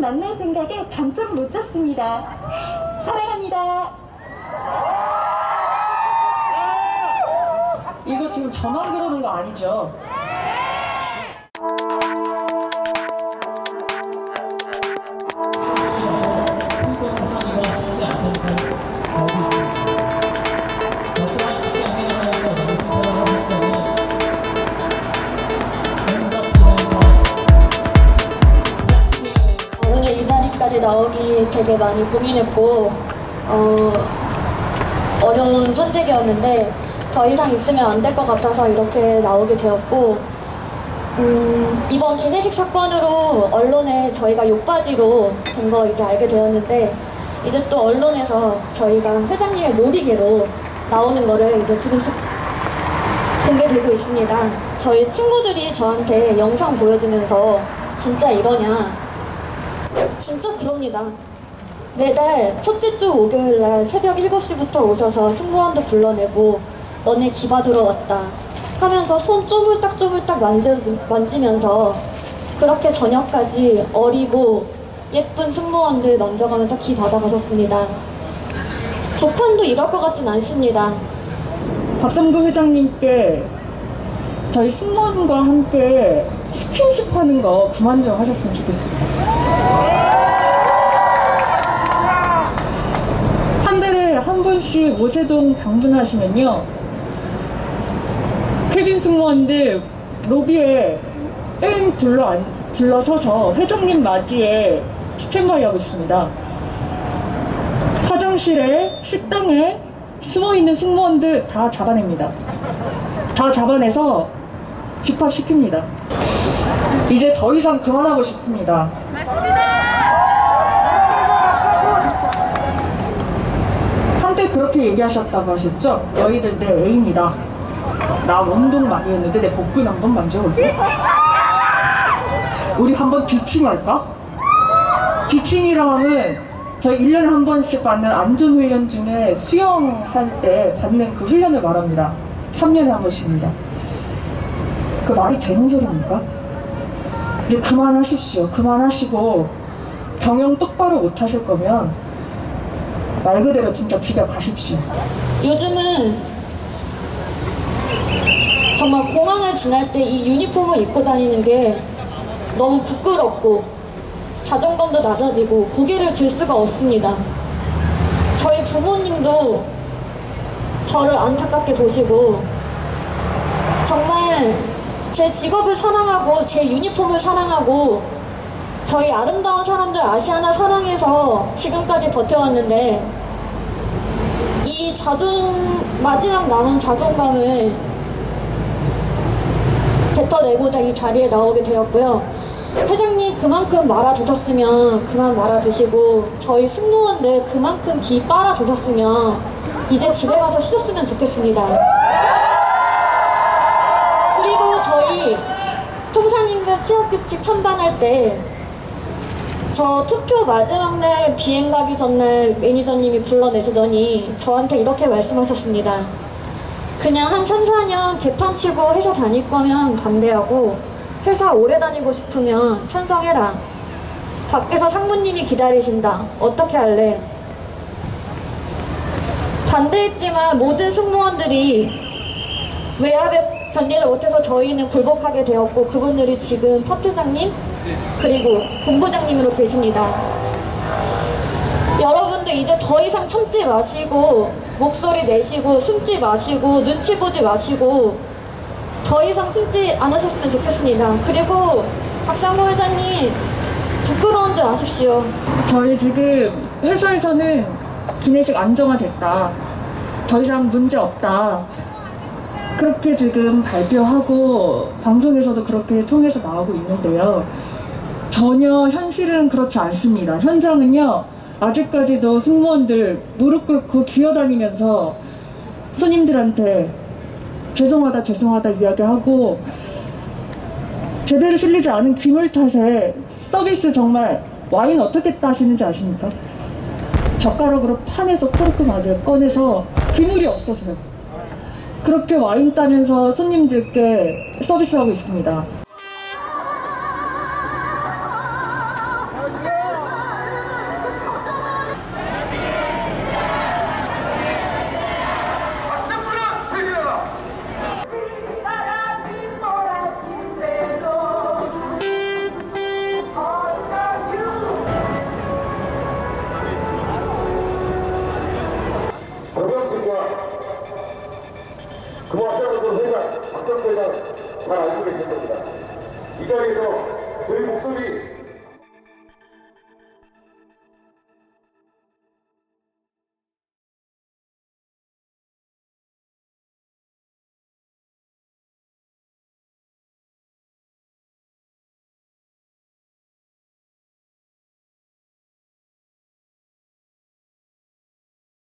만날 생각에 감점 못 잡습니다. 사랑합니다. 이거 지금 저만 그러는 거 아니죠? 나오기 되게 많이 고민했고 어, 어려운 선택이었는데 더 이상 있으면 안 될 것 같아서 이렇게 나오게 되었고 음, 이번 기내식 사건으로 언론에 저희가 욕바지로 된 거 이제 알게 되었는데 이제 또 언론에서 저희가 회장님의 놀이개로 나오는 거를 이제 조금씩 공개되고 있습니다. 저희 친구들이 저한테 영상 보여주면서 진짜 이러냐 진짜 그럽니다. 매달 첫째 주 목요일 날 새벽 7시부터 오셔서 승무원도 불러내고 너네 기바 들어왔다 하면서 손 쪼물딱 쪼물딱 만져, 만지면서 그렇게 저녁까지 어리고 예쁜 승무원들 만져가면서 기 받아가셨습니다. 북한도 이럴 것 같진 않습니다. 박성구 회장님께 저희 승무원과 함께 스킨십 하는 거 그만 좀 하셨으면 좋겠습니다. 한 번씩 오세동 방문하시면요. 케빈 승무원들 로비에 뺑 둘러, 앉- 둘러서서 회장님 맞이에 스탠바이 하고 있습니다. 화장실에 식당에 숨어있는 승무원들 다 잡아냅니다. 다 잡아내서 집합시킵니다. 이제 더 이상 그만하고 싶습니다. 한때 그렇게 얘기하셨다고 하셨죠? 너희들 내 애인이다. 나 운동 많이 했는데 내 복근 한번 만져볼래? 우리 한번 뒤칭할까? 뒤칭이라 하면 저희 1년에 한 번씩 받는 안전훈련 중에 수영할 때 받는 그 훈련을 말합니다. 3년에 한 번씩입니다. 그 말이 되는 소리입니까? 이제 그만하십시오. 그만하시고 경영 똑바로 못 하실 거면 말 그대로 진짜 집에 가십시오. 요즘은 정말 공항을 지날 때 이 유니폼을 입고 다니는 게 너무 부끄럽고 자존감도 낮아지고 고개를 들 수가 없습니다. 저희 부모님도 저를 안타깝게 보시고 정말 제 직업을 사랑하고 제 유니폼을 사랑하고 저희 아름다운 사람들 아시아나 사랑해서 지금까지 버텨왔는데 이 자존 마지막 남은 자존감을 뱉어내고자 이 자리에 나오게 되었고요. 회장님 그만큼 말아드셨으면 그만 말아드시고 저희 승무원들 그만큼 기 빨아드셨으면 이제 집에 가서 쉬셨으면 좋겠습니다. 그리고 저희 통상임금 취업규칙 천반할 때 저 투표 마지막 날 비행 가기 전날 매니저님이 불러내시더니 저한테 이렇게 말씀하셨습니다. 그냥 한 3, 4년 개판 치고 회사 다닐 거면 반대하고 회사 오래 다니고 싶으면 찬성해라. 밖에서 상무님이 기다리신다. 어떻게 할래? 반대했지만 모든 승무원들이 외압에 견디지 못해서 저희는 굴복하게 되었고 그분들이 지금 파트장님 그리고 본부장님으로 계십니다. 여러분들 이제 더 이상 참지 마시고 목소리 내시고 숨지 마시고 눈치 보지 마시고 더 이상 숨지 않으셨으면 좋겠습니다. 그리고 박상호 회장님 부끄러운 줄 아십시오. 저희 지금 회사에서는 기내식 안정화됐다. 더 이상 문제 없다. 그렇게 지금 발표하고 방송에서도 그렇게 통해서 나오고 있는데요. 전혀 현실은 그렇지 않습니다. 현장은요, 아직까지도 승무원들 무릎 꿇고 기어다니면서 손님들한테 죄송하다, 죄송하다 이야기하고 제대로 실리지 않은 기물 탓에 서비스 정말 와인 어떻게 따시는지 아십니까? 젓가락으로 판에서 코르크하게 꺼내서 기물이 없어서요. 그렇게 와인 따면서 손님들께 서비스하고 있습니다. 계실 겁니다. 이 자리에서 저희 목소리